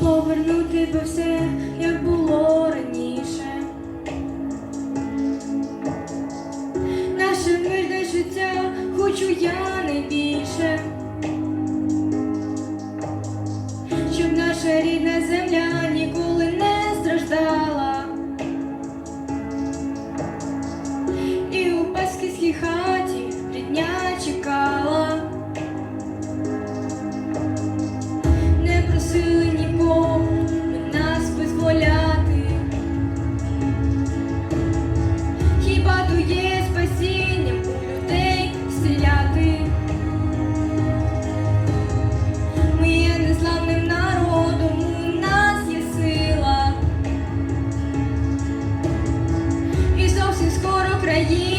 повернути би все, як було раніше. Наше мирне життя хочу я найбільше. Щоб наша рідна земля ніколи не страждала. І у пасківській хаті рідня чекала. Не просили Reggie.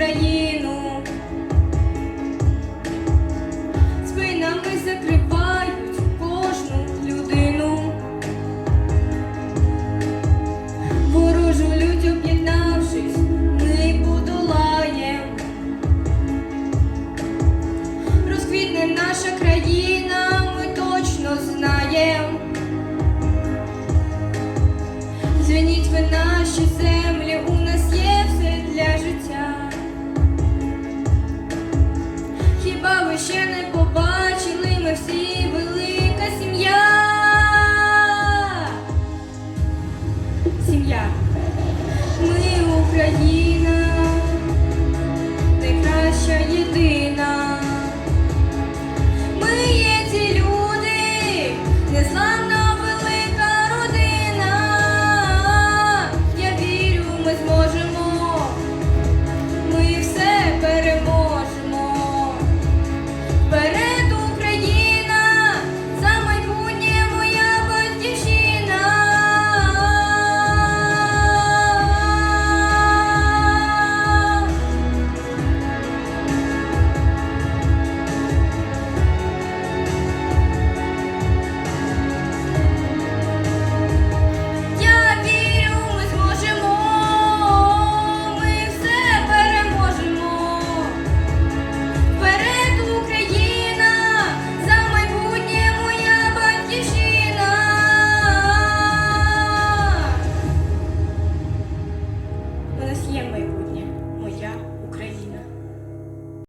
Країну. Спинами закривають кожну людину. Ворожу лють об'єднавшись, ми подолаєм. Розквітне наша країна, ми точно знаєм. Звініть ви наші землі, у ще не побачили, ми всі велика сім'я? Сім'я. Ми Україна, найкраща єдина.